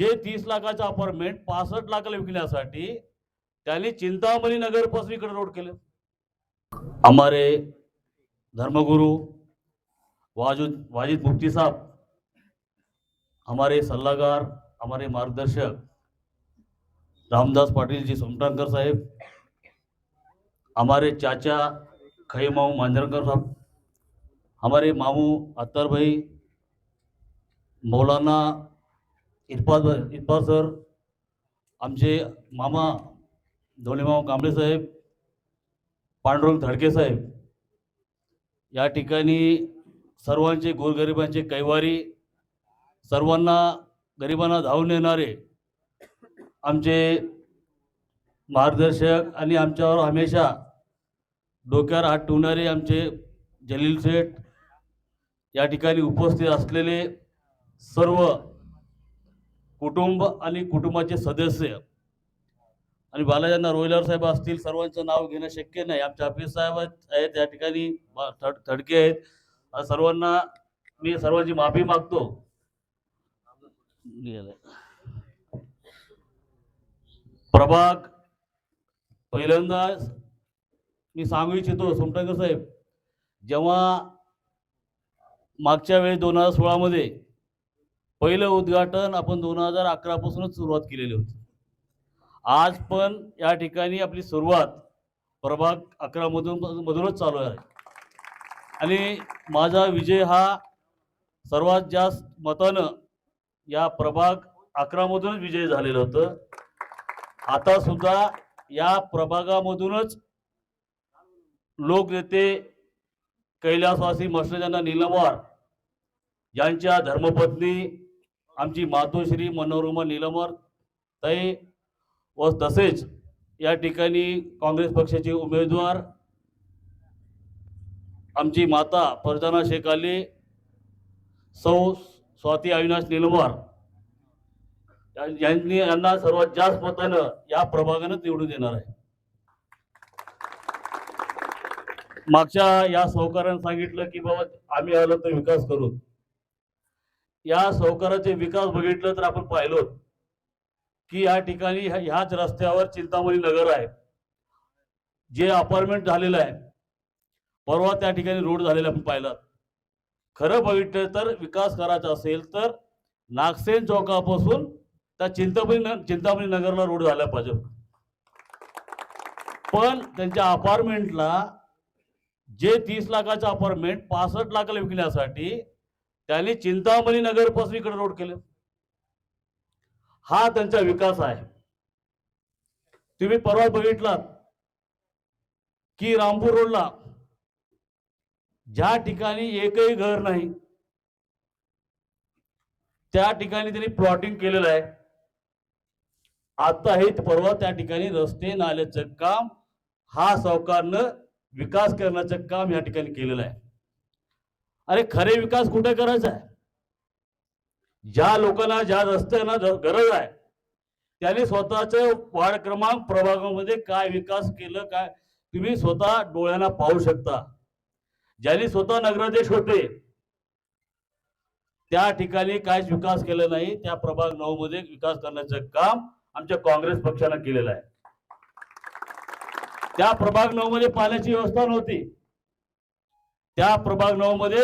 जे तीस लाखाचं अपार्टमेंट पासष्ट लाखाला विकण्यासाठी त्यांनी चिंतामणी नगरपासून इकडे रोड केले. हमारे धर्मगुरु वाजुद वाजिद मुफ्ती साहब हमारे सल्लागार हमारे मार्गदर्शक रामदास पाटिल जी सोमटांकर साहेब हमारे चाचा खई माऊ मांजरकर साहब हमारे मामू अत्तर भाई मौलाना इरफाज इरफाज सर आमचे मामा धोलेमाऊ कांबळे साहेब पांडुरंग धडके साहेब या ठिकाणी सर्वांचे गोरगरिबांचे कैवारी सर्वांना गरिबांना धावून येणारे आमचे मार्गदर्शक आणि आमच्यावर हमेशा डोक्यावर हात ठेवणारे आमचे जलील शेठ या ठिकाणी उपस्थित असलेले सर्व कुटुंब आणि कुटुंबाचे सदस्य. आणि बालाजांना रोहिलार साहेब असतील सर्वांचं नाव घेणं शक्य नाही. आमचे हाफिज साहेब आहेत या ठिकाणी थड थडके आहेत. सर्वांना मी सर्वांची माफी मागतो. प्रभाग पहिल्यांदा मी सांगू इच्छितो सोमटंकर साहेब जेव्हा मागच्या वेळी दोन हजार सोळामध्ये पहिलं उद्घाटन आपण दोन हजार अकरापासूनच सुरुवात केलेली होती. आज पण या ठिकाणी आपली सुरुवात प्रभाग अकरामधून मधूनच चालू आहे. आणि माझा विजय हा सर्वात जास्त मतानं या प्रभाग अकरामधूनच विजय झालेलं होतं. आता सुद्धा या प्रभागामधूनच लोकनेते कैलासवासी मसलेजांना निलमवार यांच्या धर्मपत्नी आमची मातोश्री मनोरमा निलमवार ताई व तसेच या ठिकाणी काँग्रेस पक्षाचे उमेदवार आमची माता फरजाना शेख सौ स्वाती अविनाश निलमवार यांनी यांना सर्वात जास्त मतानं या प्रभागानं निवडून येणार आहे. मागच्या या सहकार्यानं सांगितलं की बाबा आम्ही आलो तर विकास करू. या सहकाराचे विकास बघितलं तर आपण पाहिलो की या ठिकाणी ह्याच रस्त्यावर चिंतामणी नगर आहे. जे अपार्टमेंट झालेलं आहे. परवा त्या ठिकाणी रोड झालेला आपण पाहिलं खरं बघितलं तर विकास करायचा असेल तर नागसेन चौकापासून त्या चिंतामणी चिंतामणी नगरला रोड झाला पाहिजे. पण त्यांच्या अपार्टमेंटला जे तीस लाखाचं अपार्टमेंट पासष्ट लाखाला विकण्यासाठी त्यांनी चिंतामणी नगरपासून इकडे रोड केलं. हा त्यांचा विकास आहे. तुम्ही परवा बघितलात की रामपूर रोडला ज्या ठिकाणी एकही घर नाही त्या ठिकाणी त्यांनी प्लॉटिंग केलेलं आहे. आता हे परवा त्या ठिकाणी रस्ते नाल्याचं काम हा सावकारनं विकास करण्याचं काम या ठिकाणी केलेलं आहे. अरे खरे विकास कुठे करायचा आहे? ज्या लोकांना ज्या रस्त्यांना गरज आहे त्याने स्वतःचे वार्ड क्रमांक प्रभागामध्ये काय विकास केलं काय? तुम्ही स्वतः डोळ्यांना पाहू शकता. ज्यांनी स्वतः नगराध्यक्ष होते त्या ठिकाणी काहीच विकास केला नाही. त्या प्रभाग नऊ मध्ये विकास करण्याचं काम आमच्या काँग्रेस पक्षानं केलेलं आहे. त्या प्रभाग नऊ मध्ये पाण्याची व्यवस्था नव्हती. त्या प्रभाग नऊ मध्ये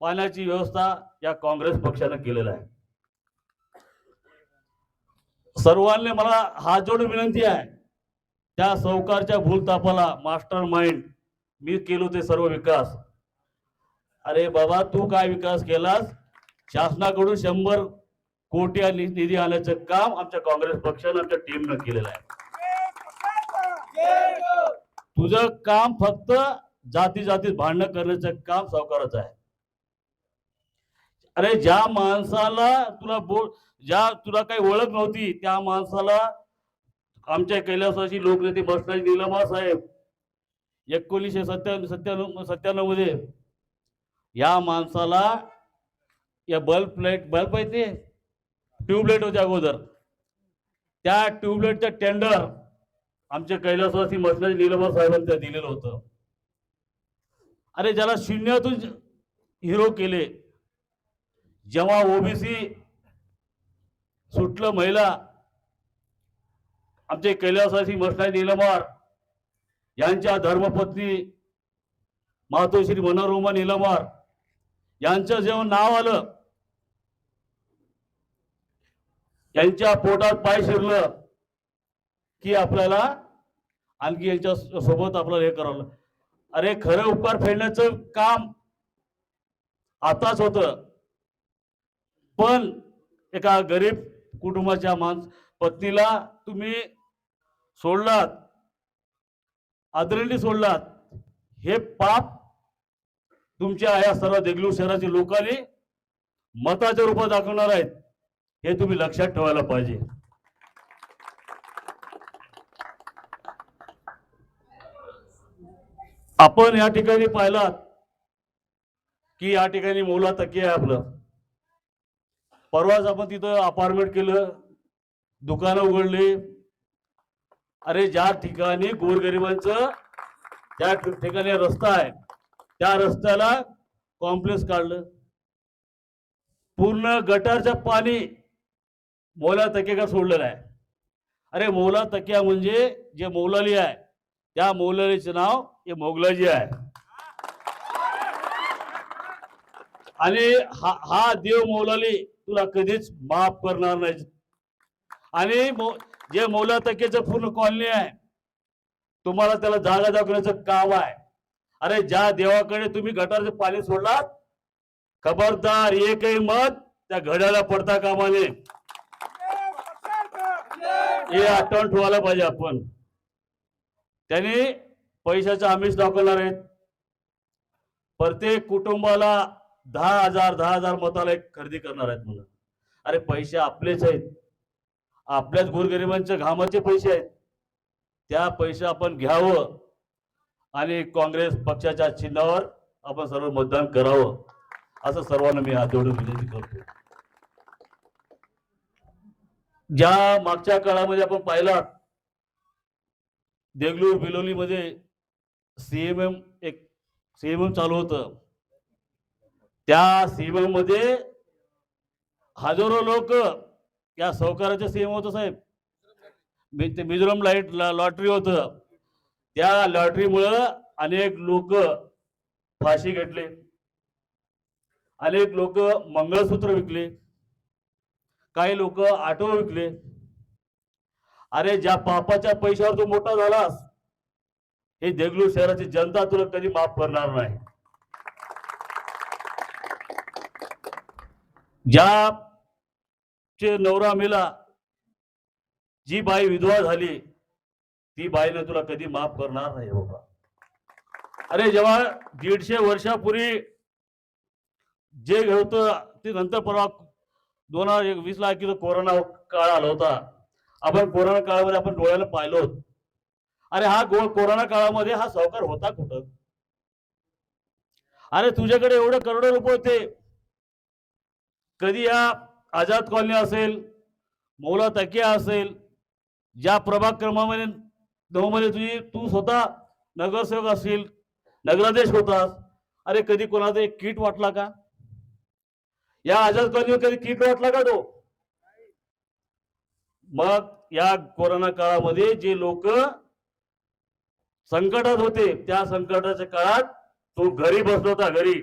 पाण्याची व्यवस्था या काँग्रेस पक्षानं केलेलं आहे. सर्वांनी मला हात जोडून विनंती आहे त्या सावकारच्या भूलतापाला मास्टर माइंड मी केलो ते सर्व विकास. अरे बाबा तू काय विकास केलास? शासनाकडून शंभर कोटी निधी आल्याचं काम आमच्या काँग्रेस पक्षानं आमच्या टीमनं केलेलं आहे. तुझं काम फक्त जाती जातीत भांडणं करण्याचं काम सावकाराचं आहे. अरे ज्या माणसाला तुला बोल ज्या तुला काही ओळख नव्हती त्या माणसाला आमच्या कैलासाची लोकनेते बसनाजी निलमा साहेब एकोणीसशे सत्त्याण्णव सत्त्याण्णव सत्त्याण्णवमध्ये या माणसाला या बल्ब लाइट बल्ब आहे ते ट्यूबलाईट होत्या अगोदर. त्या ट्यूबलाईटचं टेंडर आमच्या कैलासवासी मसनाजी निलमा साहेबांना दिलेलं होतं. अरे ज्याला शून्यातून हिरो केले जेव्हा ओबीसी सुटलं महिला आमचे कैलासाची मस्ताई निलमार यांच्या धर्मपत्नी मातोश्री मनोरमा निलमार यांचं जेव्हा नाव आलं यांच्या पोटात पाय शिरलं की आपल्याला आणखी यांच्या सोबत आपल्याला हे करावं अरे खरं उपकार फेडण्याचं काम आताच होतं. पण एका गरीब कुटुंबाच्या माणस पत्नीला तुम्ही सोडलात आदरणीय सोडलात हे पाप तुमच्या या सर्व देगलूर शहराची लोकांनी मताच्या रूपात दाखवणार आहेत. हे तुम्ही लक्षात ठेवायला पाहिजे. आपण या ठिकाणी पाहिलात की या ठिकाणी मौला तकी आहे आपलं. परवाच आपण तिथं अपार्टमेंट केलं दुकानं उघडली. अरे ज्या ठिकाणी गोरगरिबांचं त्या ठिकाणी रस्ता आहे त्या रस्त्याला कॉम्प्लेक्स काढलं. पूर्ण गटारचं पाणी मौला तकेका सोडलेलं आहे. अरे मौला तकिया म्हणजे जे मौलाली आहे त्या मौलालीचं नाव हे मोगलाजी आहे. आणि हा हा देव मौलाली तुला कधीच माफ करणार नाही. आणि जे मौला तकेचं पूर्ण कॉलनी आहे तुम्हाला त्याला जागा दाखवण्याचं काम आहे. अरे ज्या देवाकडे तुम्ही गटारचं पाणी सोडलात खबरदार एकही मत त्या घड्याला पडता कामा नये. हे आठवण ठेवायला पाहिजे आपण. त्यांनी पैशाचं आमिष दाखवणार आहेत. प्रत्येक कुटुंबाला दहा हजार दहा हजार मताला एक खरेदी करणार आहेत म्हणून. अरे पैसे आपलेच आहेत. आपल्याच गोरगरिबांच्या घामाचे पैसे आहेत. त्या पैसे आपण घ्यावं आणि काँग्रेस पक्षाच्या चिन्हावर आपण सर्व मतदान करावं. असं सर्वांना मी हात जोडून विनंती करतो. ज्या मागच्या काळामध्ये आपण पाहिलात देगलूर बिलोली मध्ये सीएमएम एक सीएमएम चालू होतं. त्या सीएमएममध्ये हजारो लोक या सहकाराचे सीएम होतं साहेब. मी- ते मिझोरम लाइट लॉटरी होतं. त्या लॉटरीमुळं अनेक लोक फाशी घेतले. अनेक लोक मंगळसूत्र विकले. काही लोक आठव विकले. अरे ज्या पापाच्या पैशावर तू मोठा झालास हे देगलूर शहराची जनता तुला कधी माफ करणार नाही. ज्या चे नवरा मेला जी बाई विधवा झाली ती बाईने तुला कधी माफ करणार नाही हो बाबा अरे जेव्हा दीडशे वर्षापूर्वी जे होतं ते नंतर परवा दोन हजार वीस ला किलो कोरोना काळ आला होता आपण कोरोना काळामध्ये आपण डोळ्याला पाहिलो अरे हा गो कोरोना काळामध्ये हा सावकार होता कुठं? अरे तुझ्याकडे एवढे करोडो रुपये होते. कधी या आझाद कॉलनी असेल मौला तकिया असेल ज्या प्रभाग क्रमामध्ये नऊमध्ये तुझी तू स्वतः नगरसेवक असशील नगराध्यक्ष होतास. अरे कधी कोणाचा एक किट वाटला का? या आझाद कॉलनीवर कधी किट वाटला का तो? मग या कोरोना काळामध्ये जे लोक संकटात होते त्या संकटाच्या काळात तो घरी बसला होता घरी.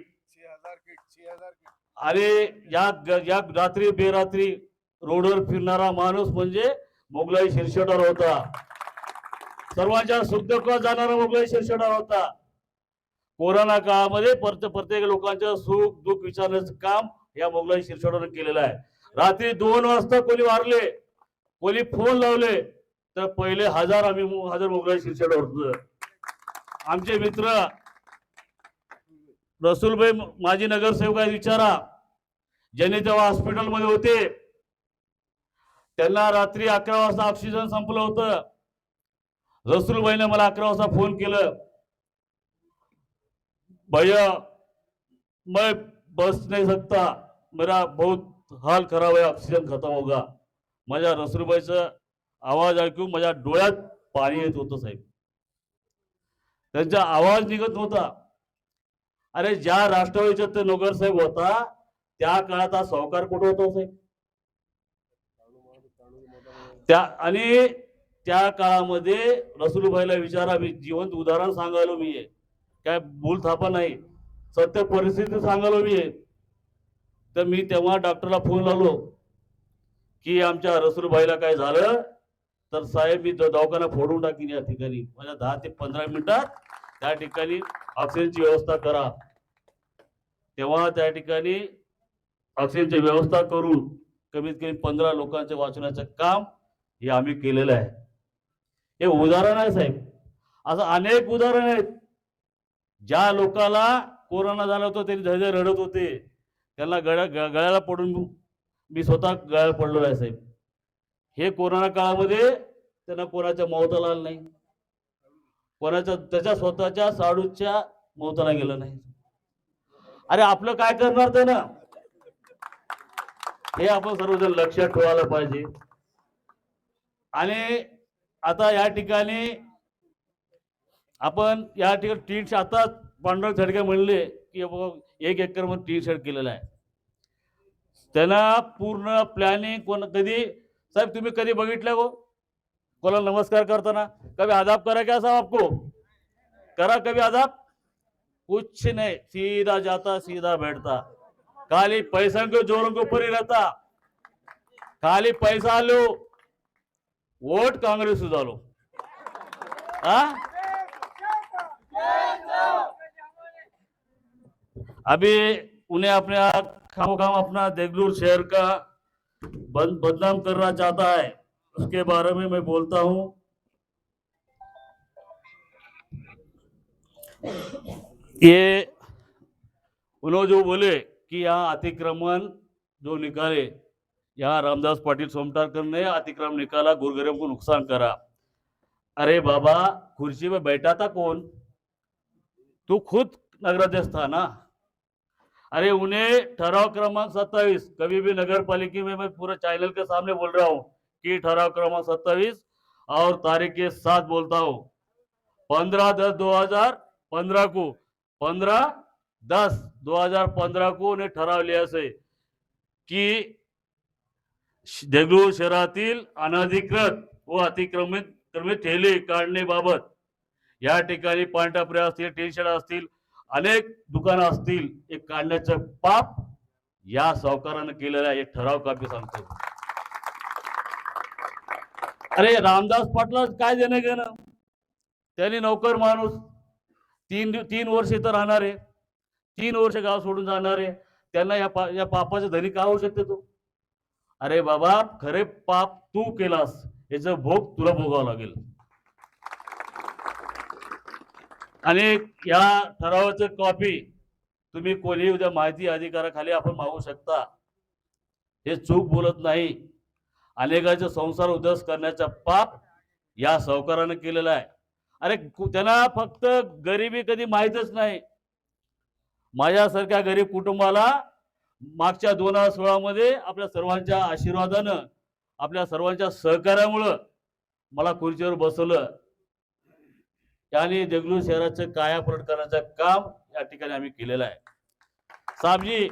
अरे या या रात्री बेरात्री रोडवर फिरणारा माणूस म्हणजे मोगलाई शिरशेटार होता. सर्वांच्या सुखदुःखात जाणारा मोगलाई शिरशेटार होता. कोरोना काळामध्ये प्रत्येक प्रत्येक लोकांच्या सुख दुःख विचारण्याचं काम या मोगलाई शिरशेटावर केलेलं आहे. रात्री दोन वाजता कोणी वारले? कोणी फोन लावले तर पहिले हजार आम्ही हजार मोगलाई शिरशेटावर होतो. आमचे मित्र रसूलभाई माजी नगरसेवक आहे विचारा. ज्यांनी तेव्हा हॉस्पिटलमध्ये होते त्यांना रात्री अकरा वाजता ऑक्सिजन संपलं होतं. रसूलबाईने मला अकरा वाजता फोन केलं. भैया मैं बस नहीं सकता. मेरा बहुत हाल खराब है ऑक्सिजन खत्म होगा. माझ्या रसूलबाईचा आवाज ऐकून माझ्या डोळ्यात पाणी येत होतं साहेब. त्यांचा आवाज निघत नव्हता. अरे ज्या राष्ट्रवादीच्या ते नगरसाहेब होता त्या काळात हा सावकार कुठं होता साहेब? त्या आणि त्या काळामध्ये रसुलभाईला विचारा मी जिवंत उदाहरण सांगायलो मी आहे काय भूल थापा नाही. सत्य परिस्थिती सांगायलो मी आहे तर मी तेव्हा डॉक्टरला फोन लावलो. की आमच्या रसूलबाईला काय झालं? तर साहेब मी दवाखाना फोडून टाकीन या ठिकाणी. माझ्या दहा ते पंधरा मिनिटात त्या ठिकाणी ऑक्सिजनची व्यवस्था करा. तेव्हा त्या ठिकाणी ऑक्सिजनची व्यवस्था करून कमीत कमी पंधरा लोकांचे वाचवण्याचं काम हे आम्ही केलेलं आहे. हे उदाहरण आहे साहेब. असं अनेक उदाहरण आहेत. ज्या लोकाला कोरोना झाला होता त्यांनी धैर्य रडत होते. त्यांना गळ्या गळ्याला पडून मी स्वतः गळ्याला पडलो आहे साहेब. हे कोरोना काळामध्ये त्यांना कोणाच्या मौताला आलं नाही. कोणाच्या त्याच्या स्वतःच्या साडूच्या मौताला गेलं नाही. अरे आपलं काय करणार ते ना हे आपण सर्वजण लक्षात ठेवायला पाहिजे. आणि आता या ठिकाणी आपण या ठिकाणी टीन शेड आता पांढरा थडके म्हणले की एक एकरमध्ये टीन शेड केलेलं आहे. पूर्ण प्लॅनिंग कोण कधी? साहेब, तुम्ही कधी बघितलं हो कोणाला नमस्कार करताना? कभी आदाब करा क्या साहब आपको? करा कभी आदाब कुछ नहीं, सीधा जाता, सीधा बैठता। खाली पैसा के जोरों के ऊपर ही रहता। खाली पैसा लो, वोट कांग्रेस झालो हा? अभी उन्हें अपने खाम खाम अपना देगलूर शहर का बद, बदनाम करना चाहता है। उसके बारे में मैं बोलता हूँ। ये उन्होंने जो बोले कि यहाँ अतिक्रमण जो निकाले यहाँ रामदास पाटिल सोमटारकर ने अतिक्रमण निकाला गुरुगरीब को नुकसान करा। अरे बाबा कुर्सी में बैठा था कौन? तू खुद नगराध्यक्ष था ना? अरे उन्हें ठराव क्रमांक सत्ताईस कभी भी नगर पालिका में मैं पूरे चैनल के सामने बोल रहा हूँ कि ठराव क्रमांक सत्ताईस और तारीख के साथ बोलता हूँ। पंद्रह दस दो हजार पंद्रह को पंद्रह दस दो हजार पंद्रह को उन्हें ठराव लिया से की देगलूर शहरातील अनधिकृत व अतिक्रमित क्रमित ठेले काढण्याबाबत या ठिकाणी पांढऱ्या असतील टी शर्ट असतील अनेक दुकानं असतील एक काढण्याचं पाप या सावकारानं केलेला एक ठराव कापी सांगतो. अरे रामदास पाटला काय देणं घेणं? त्यांनी नौकर माणूस तीन दिव- तीन वर्ष इथं राहणार आहे. तीन वर्ष गाव सोडून जाणार आहे. त्यांना या पा या पापाचे धनी का होऊ शकते तो? अरे बाबा खरे पाप तू केलास. याचं भोग तुला भोगावं लागेल. आणि या ठरावाचं कॉपी तुम्ही कोणी उद्या माहिती अधिकाराखाली आपण मागू शकता. हे चूक बोलत नाही. अनेकांचे संसार उद्ध्वस्त करण्याचा पाप या सावकारानं केलेला आहे. अरे त्यांना फक्त गरिबी कधी माहीतच नाही. माझ्यासारख्या गरीब कुटुंबाला मागच्या दोन हजार सोळामध्ये आपल्या सर्वांच्या आशीर्वादानं आपल्या सर्वांच्या सहकार्यामुळं मला खुर्चीवर बसवलं. त्याने देगलूर शहराचं कायापलट करण्याचं काम या ठिकाणी आम्ही केलेलं आहे. साहब जी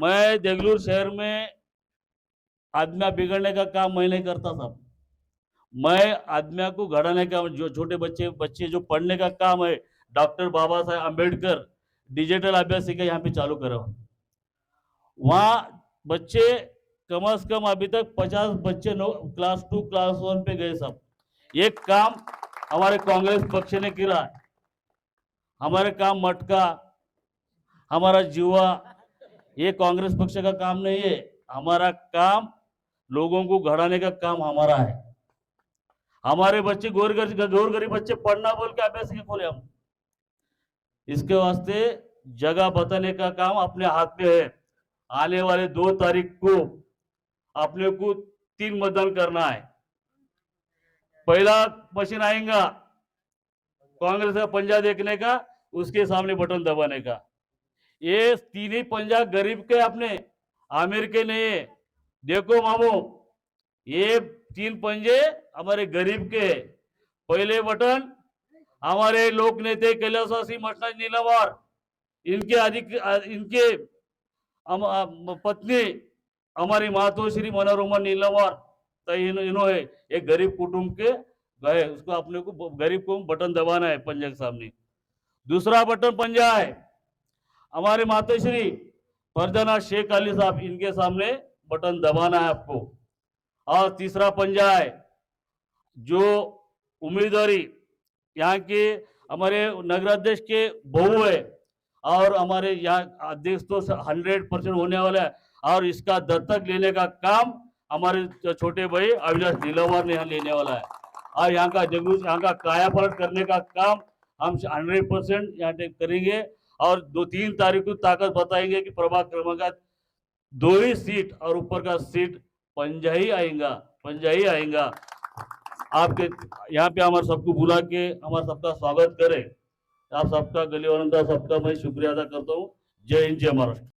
मैं देगलूर शहर में आदमिया बिगड़ने का काम मैं नहीं करता साहब. मैं आदमिया को घड़ाने का जो छोटे बच्चे बच्चे जो पढ़ने का काम है डॉक्टर बाबा साहेब अम्बेडकर डिजिटल अभ्यासिका यहाँ पे चालू करा वहाँ बच्चे कम अज कम अभी तक पचास बच्चे क्लास टू क्लास वन पे गए साहब. ये काम हमारे कांग्रेस पक्ष ने किया हमारे काम मटका, हमारा जुआ, ये कांग्रेस पक्ष का काम नहीं है। हमारा काम लोगों को घड़ाने का काम हमारा है। हमारे बच्चे गोर गोर गरीब बच्चे पढ़ना बोल के अभ्यास के खोले हम। इसके वास्ते जगह बताने का काम अपने हाथ में है। आने वाले दो तारीख को अपने को तीन मतदान करना है। पहला मशीन आएगा कांग्रेस का पंजा देखने का, उसके सामने बटन दबाने का ये तीन ही पंजा गरीब के अपने, आमिर के नहीं है देखो मामू, ये तीन पंजे हमारे गरीब के। पहले बटन, हमारे लोक नेते कैलाशवासी मटनाज नीलमवार इनके अधिक, इनके पत्नी, हमारी मातोश्री मनोरमा नीलमर तो इन, इन्हों है एक गरीब कुटुंब के गए उसको अपने को गरीब को बटन दबाना है पंजा के सामने। दूसरा बटन पंजा है हमारे मातोश्री फरजाना शेख अली साहब इनके सामने बटन दबाना है आपको। और तीसरा पंजा है जो उम्मीदवारी यहाँ के हमारे नगराध्यक्ष के बहू है और हमारे यहाँ अध्यक्ष तो हंड्रेड परसेंट होने वाला है और इसका दत्तक लेने का काम हमारे छोटे भाई अविनाश नीलमवार ने यहाँ लेने वाला है। और यहाँ का जगरूस यहाँ का कायापलट करने का काम हम हंड्रेड परसेंट यहाँ करेंगे और दो तीन तारीख को ताकत बताएँगे कि प्रभाग क्रमांक दो ही सीट और ऊपर का सीट पंजा ही आएगा पंजा ही आएगा। आपके यहाँ पे हमारे सबको बुला के हमारा सबका स्वागत करें। आप सबका गली वालों सबका मैं शुक्रिया अदा करता हूँ। जय हिंद, जय महाराष्ट्र।